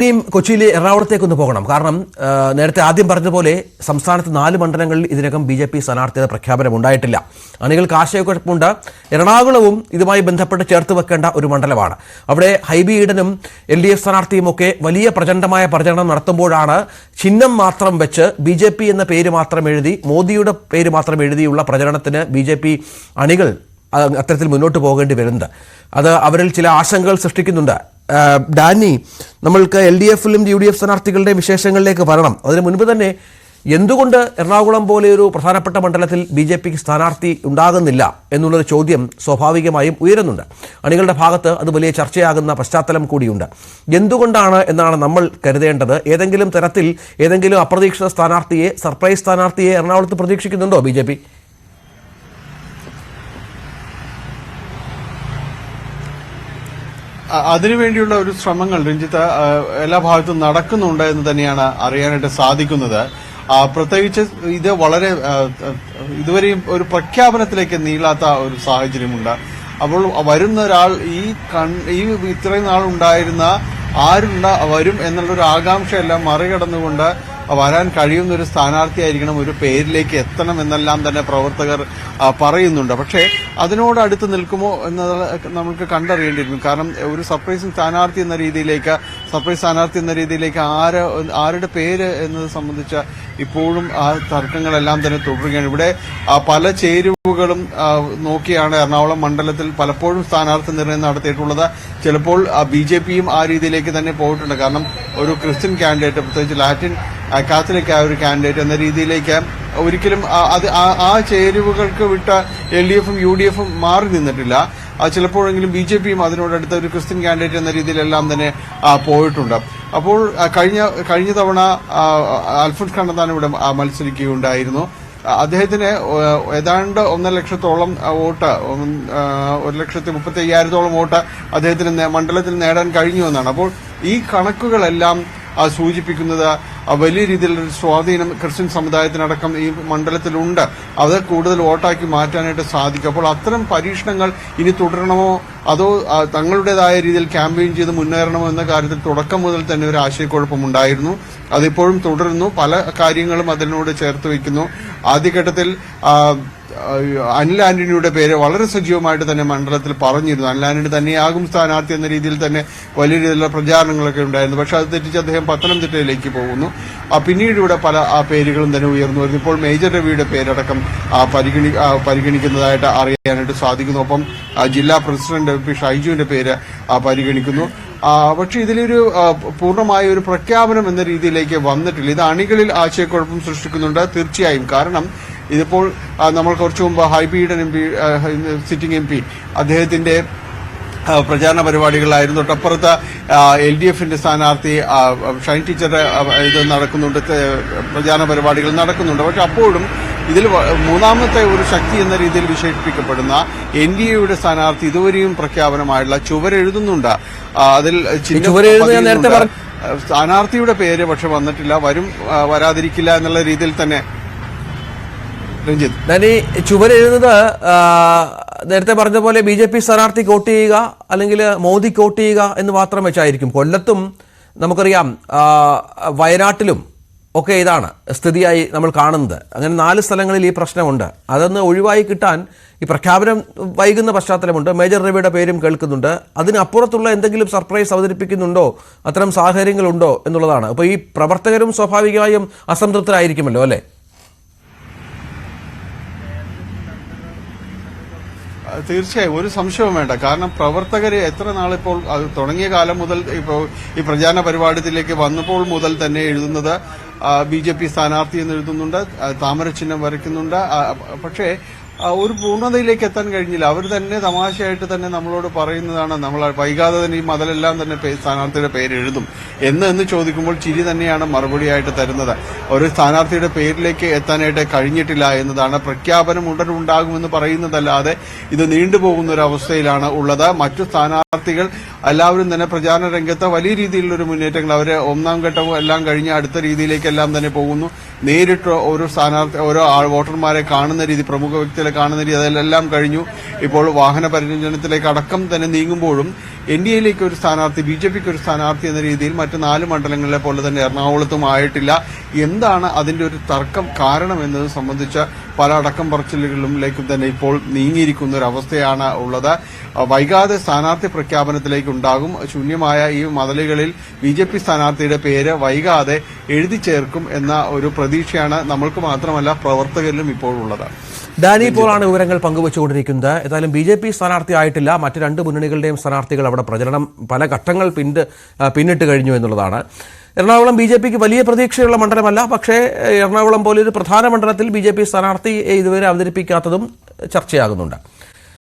ഇനിയും കൊച്ചിയിലെ എറണാകുളത്തേക്കൊന്ന് പോകണം. കാരണം നേരത്തെ ആദ്യം പറഞ്ഞതുപോലെ സംസ്ഥാനത്ത് നാല് മണ്ഡലങ്ങളിൽ ഇതിനകം ബി ജെ പി സ്ഥാനാർത്ഥിയുടെ പ്രഖ്യാപനം ഉണ്ടായിട്ടില്ല. അണികൾക്ക് ആശയക്കുഴപ്പമുണ്ട് എറണാകുളവും ഇതുമായി ബന്ധപ്പെട്ട് ചേർത്ത് വെക്കേണ്ട ഒരു മണ്ഡലമാണ്. അവിടെ ഹൈബി ഈഡനും എൽ ഡി എഫ് സ്ഥാനാർത്ഥിയും ഒക്കെ വലിയ പ്രചണ്ഡമായ പ്രചരണം നടത്തുമ്പോഴാണ് ചിഹ്നം മാത്രം വെച്ച് ബി ജെ പി എന്ന പേര് മാത്രം എഴുതി മോദിയുടെ പേര് മാത്രം എഴുതിയുള്ള പ്രചരണത്തിന് ബി ജെ പി അണികൾ അത്തരത്തിൽ മുന്നോട്ട് പോകേണ്ടി വരുന്നത്. അത് അവരിൽ ചില ആശങ്കകൾ സൃഷ്ടിക്കുന്നുണ്ട്. ഡാനി നമ്മൾക്ക് എൽ ഡി എഫിലും യു ഡി എഫ് സ്ഥാനാർത്ഥികളുടെ വിശേഷങ്ങളിലേക്ക് വരണം. അതിന് മുൻപ് തന്നെ എന്തുകൊണ്ട് എറണാകുളം പോലെ ഒരു പ്രധാനപ്പെട്ട മണ്ഡലത്തിൽ ബി ജെ പിക്ക് സ്ഥാനാർത്ഥി ഉണ്ടാകുന്നില്ല എന്നുള്ളൊരു ചോദ്യം സ്വാഭാവികമായും ഉയരുന്നുണ്ട്. അണികളുടെ ഭാഗത്ത് അത് വലിയ ചർച്ചയാകുന്ന പശ്ചാത്തലം കൂടിയുണ്ട്. എന്തുകൊണ്ടാണ് എന്നാണ് നമ്മൾ കരുതേണ്ടത്. ഏതെങ്കിലും തരത്തിൽ ഏതെങ്കിലും അപ്രതീക്ഷിത സ്ഥാനാർത്ഥിയെ സർപ്രൈസ് സ്ഥാനാർത്ഥിയെ എറണാകുളത്ത് പ്രതീക്ഷിക്കുന്നുണ്ടോ ബി ജെ പി അ- അതിനുവേണ്ടിയുള്ള ഒരു ശ്രമങ്ങൾ രഞ്ജിത്ത് എല്ലാ ഭാഗത്തും നടക്കുന്നുണ്ട് എന്ന് തന്നെയാണ് അറിയാനായിട്ട് സാധിക്കുന്നത്. പ്രത്യേകിച്ച് ഇത് വളരെ ഇതുവരെയും ഒരു പ്രഖ്യാപനത്തിലേക്ക് നീളാത്ത ഒരു സാഹചര്യമുണ്ട്. അപ്പോൾ വരുന്ന ഒരാൾ ഈ കൺ ഈ ഇത്രയും നാളുണ്ടായിരുന്ന ആരുണ്ട വരും എന്നുള്ളൊരു ആകാംക്ഷയെല്ലാം മറികടന്നുകൊണ്ട് വരാൻ കഴിയുന്ന ഒരു സ്ഥാനാർത്ഥിയായിരിക്കണം ഒരു പേരിലേക്ക് എത്തണം എന്നെല്ലാം തന്നെ പ്രവർത്തകർ പറയുന്നുണ്ട്. പക്ഷേ അതിനോട് അടുത്ത് നിൽക്കുമോ എന്നത് നമുക്ക് കണ്ടറിയേണ്ടിയിരിക്കും കാരണം ഒരു സർപ്രൈസിംഗ് സ്ഥാനാർത്ഥി എന്ന രീതിയിലേക്ക് സർപ്രൈസ് സ്ഥാനാർത്ഥി എന്ന രീതിയിലേക്ക് ആര് ആരുടെ പേര് എന്നത് സംബന്ധിച്ച ഇപ്പോഴും ആ തർക്കങ്ങളെല്ലാം തന്നെ തുടരുകയാണ്. ഇവിടെ പല ചേരുവകളും നോക്കിയാണ് എറണാകുളം മണ്ഡലത്തിൽ പലപ്പോഴും സ്ഥാനാർത്ഥി നിർണയം നടത്തിയിട്ടുള്ളത്. ചിലപ്പോൾ ബി ജെ പിയും ആ രീതിയിലേക്ക് തന്നെ പോയിട്ടുണ്ട്. കാരണം ഒരു ക്രിസ്ത്യൻ കാൻഡിഡേറ്റ് പ്രത്യേകിച്ച് ലാറ്റിൻ കാത്തലിക് ആ ഒരു കാൻഡിഡേറ്റ് എന്ന രീതിയിലേക്ക് ഒരിക്കലും അത് ആ- ചേരുവകൾക്ക് വിട്ട എൽ ഡി എഫും യു ഡി എഫും മാറി നിന്നിട്ടില്ല. ചിലപ്പോഴെങ്കിലും ബി ജെ പിയും അതിനോടടുത്ത ഒരു ക്രിസ്ത്യൻ കാൻഡിഡേറ്റ് എന്ന രീതിയിലെല്ലാം തന്നെ പോയിട്ടുണ്ട്. അപ്പോൾ കഴിഞ്ഞ കഴിഞ്ഞ തവണ അൽഫോൻസ് കണ്ണന്താനം ഇവിടെ മത്സരിക്കുകയുണ്ടായിരുന്നു. അദ്ദേഹത്തിന് ഏതാണ്ട് ഒന്നര ലക്ഷത്തോളം വോട്ട് ഒരു ലക്ഷത്തി മുപ്പത്തി അയ്യായിരത്തോളം വോട്ട് അദ്ദേഹത്തിന് മണ്ഡലത്തിൽ നേടാൻ കഴിഞ്ഞു എന്നാണ്. അപ്പോൾ ഈ കണക്കുകളെല്ലാം സൂചിപ്പിക്കുന്നത് വലിയ രീതിയിലുള്ള സ്വാധീനം ക്രിസ്ത്യൻ സമുദായത്തിനടക്കം ഈ മണ്ഡലത്തിലുണ്ട്. അത് കൂടുതൽ വോട്ടാക്കി മാറ്റാനായിട്ട് സാധിക്കും. അപ്പോൾ അത്തരം പരീക്ഷണങ്ങൾ ഇനി തുടരണമോ അതോ തങ്ങളുടേതായ രീതിയിൽ ക്യാമ്പയിൻ ചെയ്ത് മുന്നേറണമോ എന്ന കാര്യത്തിൽ തുടക്കം മുതൽ തന്നെ ഒരു ആശയക്കുഴപ്പമുണ്ടായിരുന്നു അതിപ്പോഴും തുടരുന്നു. പല കാര്യങ്ങളും അതിനോട് ചേർത്ത് വയ്ക്കുന്നു. ആദ്യഘട്ടത്തിൽ അനിൽ ആന്റണിയുടെ പേര് വളരെ സജീവമായിട്ട് തന്നെ മണ്ഡലത്തിൽ പറഞ്ഞിരുന്നു. അനിൽ ആന്റണി തന്നെയാകും സ്ഥാനാർത്ഥി എന്ന രീതിയിൽ തന്നെ വലിയ രീതിയിലുള്ള പ്രചാരണങ്ങളൊക്കെ ഉണ്ടായിരുന്നു. പക്ഷെ അത് തെറ്റിച്ച് അദ്ദേഹം പത്തനംതിട്ടയിലേക്ക് പോകുന്നു. പിന്നീട് ഇവിടെ പല ആ, പേരുകളും തന്നെ ഉയർന്നു വരുന്നു. ഇപ്പോൾ മേജർ രവിയുടെ പേരടക്കം പരിഗണി പരിഗണിക്കുന്നതായിട്ട് അറിയാനായിട്ട് സാധിക്കുന്നു. ഒപ്പം ജില്ലാ പ്രസിഡന്റ് ഷൈജുവിന്റെ പേര് പരിഗണിക്കുന്നു. പക്ഷേ ഇതിലൊരു പൂർണമായ ഒരു പ്രഖ്യാപനം എന്ന രീതിയിലേക്ക് വന്നിട്ടില്ല. ഇത് അണികളിൽ ആശയക്കുഴപ്പം സൃഷ്ടിക്കുന്നുണ്ട് തീർച്ചയായും. കാരണം ഇതിപ്പോൾ നമ്മൾ കുറച്ചു മുമ്പ് Hibi Eden M P sitting M P അദ്ദേഹത്തിന്റെ പ്രചാരണ പരിപാടികളായിരുന്നു. തൊട്ടപ്പുറത്ത് എൽ ഡി എഫിന്റെ സ്ഥാനാർത്ഥി ഷൈൻ ടീച്ചറുടെ ഇത് നടക്കുന്നുണ്ട്. പ്രചാരണ പരിപാടികൾ നടക്കുന്നുണ്ട്. പക്ഷെ അപ്പോഴും ഇതിൽ മൂന്നാമത്തെ ഒരു ശക്തി എന്ന രീതിയിൽ വിശേഷിപ്പിക്കപ്പെടുന്ന എൻ ഡി എയുടെ സ്ഥാനാർത്ഥി ഇതുവരെയും പ്രഖ്യാപനമായിട്ടുള്ള ചുവരെഴുതുന്നുണ്ട് അതിൽ. സ്ഥാനാർത്ഥിയുടെ പേര് പക്ഷെ വന്നിട്ടില്ല. വരും വരാതിരിക്കില്ല എന്നുള്ള രീതിയിൽ തന്നെ. രഞ്ജിത്ത്. ഞാൻ ഈ ചുവരെഴുതുന്നത് നേരത്തെ പറഞ്ഞ പോലെ ബി ജെ പി സ്ഥാനാർത്ഥിക്ക് വോട്ട് ചെയ്യുക അല്ലെങ്കിൽ മോദിക്ക് വോട്ട് ചെയ്യുക എന്ന് മാത്രം വെച്ചായിരിക്കും. കൊല്ലത്തും നമുക്കറിയാം വയനാട്ടിലും ഒക്കെ ഇതാണ് സ്ഥിതിയായി നമ്മൾ കാണുന്നത്. അങ്ങനെ നാല് സ്ഥലങ്ങളിൽ ഈ പ്രശ്നമുണ്ട്. അതൊന്ന് ഒഴിവായി കിട്ടാൻ ഈ പ്രഖ്യാപനം വൈകുന്ന പശ്ചാത്തലമുണ്ട്. മേജർ രവിയുടെ പേരും കേൾക്കുന്നുണ്ട്. അതിനപ്പുറത്തുള്ള എന്തെങ്കിലും സർപ്രൈസ് അവതരിപ്പിക്കുന്നുണ്ടോ? അത്തരം സാഹചര്യങ്ങളുണ്ടോ എന്നുള്ളതാണ്. അപ്പോൾ ഈ പ്രവർത്തകരും സ്വാഭാവികമായും അസംതൃപ്തരായിരിക്കുമല്ലോ അല്ലേ? തീർച്ചയായും. ഒരു സംശയവും വേണ്ട. കാരണം പ്രവർത്തകർ എത്ര നാളിപ്പോൾ അത് തുടങ്ങിയ കാലം മുതൽ ഇപ്പോൾ ഈ പ്രചാരണ പരിപാടിയിലേക്ക് വന്നപ്പോൾ മുതൽ തന്നെ എഴുതുന്നത് ബി ജെ പി സ്ഥാനാർത്ഥി എന്ന് എഴുതുന്നുണ്ട് താമരചിഹ്നം വരയ്ക്കുന്നുണ്ട് പക്ഷേ ഒരു പൂർണതയിലേക്ക് എത്താൻ കഴിഞ്ഞില്ല. അവർ തന്നെ തമാശയായിട്ട് തന്നെ നമ്മളോട് പറയുന്നതാണ് നമ്മൾ വൈകാതെ തന്നെ ഈ മതലെല്ലാം തന്നെ സ്ഥാനാർത്ഥിയുടെ പേര് എഴുതും. എന്ന് എന്ന് ചോദിക്കുമ്പോൾ ചിരി തന്നെയാണ് മറുപടിയായിട്ട് തരുന്നത്. ഒരു സ്ഥാനാർത്ഥിയുടെ പേരിലേക്ക് എത്താനായിട്ട് കഴിഞ്ഞിട്ടില്ല എന്നതാണ് പ്രഖ്യാപനം ഉടൻ ഉണ്ടാകുമെന്ന് പറയുന്നതല്ലാതെ ഇത് നീണ്ടുപോകുന്ന ഒരു അവസ്ഥയിലാണ് ഉള്ളത്. മറ്റു സ്ഥാനാർത്ഥികൾ എല്ലാവരും തന്നെ പ്രചാരണ രംഗത്ത് വലിയ രീതിയിലുള്ള ഒരു മുന്നേറ്റങ്ങൾ അവർ ഒന്നാം ഘട്ടവും എല്ലാം കഴിഞ്ഞ് അടുത്ത രീതിയിലേക്കെല്ലാം തന്നെ പോകുന്നു. നേരിട്ട് ഓരോ സ്ഥാനാർത്ഥി ഓരോ ആൾ വോട്ടർമാരെ കാണുന്ന രീതി പ്രമുഖ വ്യക്തികളെ കാണുന്ന രീതി അതെല്ലാം കഴിഞ്ഞു. ഇപ്പോൾ വാഹന പരിചരണത്തിലേക്ക് അടക്കം തന്നെ നീങ്ങുമ്പോഴും എൻ ഡി എയിലേക്ക് ഒരു സ്ഥാനാർത്ഥി ബി ജെ പിക്ക് ഒരു സ്ഥാനാർത്ഥി എന്ന രീതിയിൽ മറ്റ് നാല് മണ്ഡലങ്ങളിലെ പോലെ തന്നെ എറണാകുളത്തും ആയിട്ടില്ല. എന്താണ് അതിന്റെ ഒരു തർക്കം കാരണം എന്നത് സംബന്ധിച്ച പല അടക്കം പറച്ചിലുകളിലേക്കും തന്നെ ഇപ്പോൾ നീങ്ങിയിരിക്കുന്ന ഒരു അവസ്ഥയാണ് ഉള്ളത്. വൈകാതെ സ്ഥാനാർത്ഥി പ്രഖ്യാപനത്തിലേക്ക് ഉണ്ടാകും. ശൂന്യമായ ഈ മതലുകളിൽ ബി ജെ പി സ്ഥാനാർത്ഥിയുടെ പേര് വൈകാതെ എഴുതി ചേർക്കും എന്ന ഒരു പ്രതീക്ഷയാണ് നമ്മൾക്ക് മാത്രമല്ല പ്രവർത്തകരിലും ഇപ്പോഴുള്ളത് ഡാനി പോളാണ് വിവരങ്ങൾ പങ്കുവച്ചുകൊണ്ടിരിക്കുന്നത്. ഏതായാലും ബി ജെ പി സ്ഥാനാർത്ഥി ആയിട്ടില്ല. മറ്റ് രണ്ട് മുന്നണികളുടെയും സ്ഥാനാർത്ഥികൾ അവിടെ പ്രചരണം പല ഘട്ടങ്ങൾ പിന്നിട്ട് പിന്നിട്ട് കഴിഞ്ഞു എന്നുള്ളതാണ്. എറണാകുളം ബി ജെ പിക്ക് വലിയ പ്രതീക്ഷയുള്ള മണ്ഡലമല്ല പക്ഷേ എറണാകുളം പോലെ ഒരു പ്രധാന മണ്ഡലത്തിൽ ബി ജെ പി സ്ഥാനാർത്ഥി ഇതുവരെ അവതരിപ്പിക്കാത്തതും ചർച്ചയാകുന്നുണ്ട്.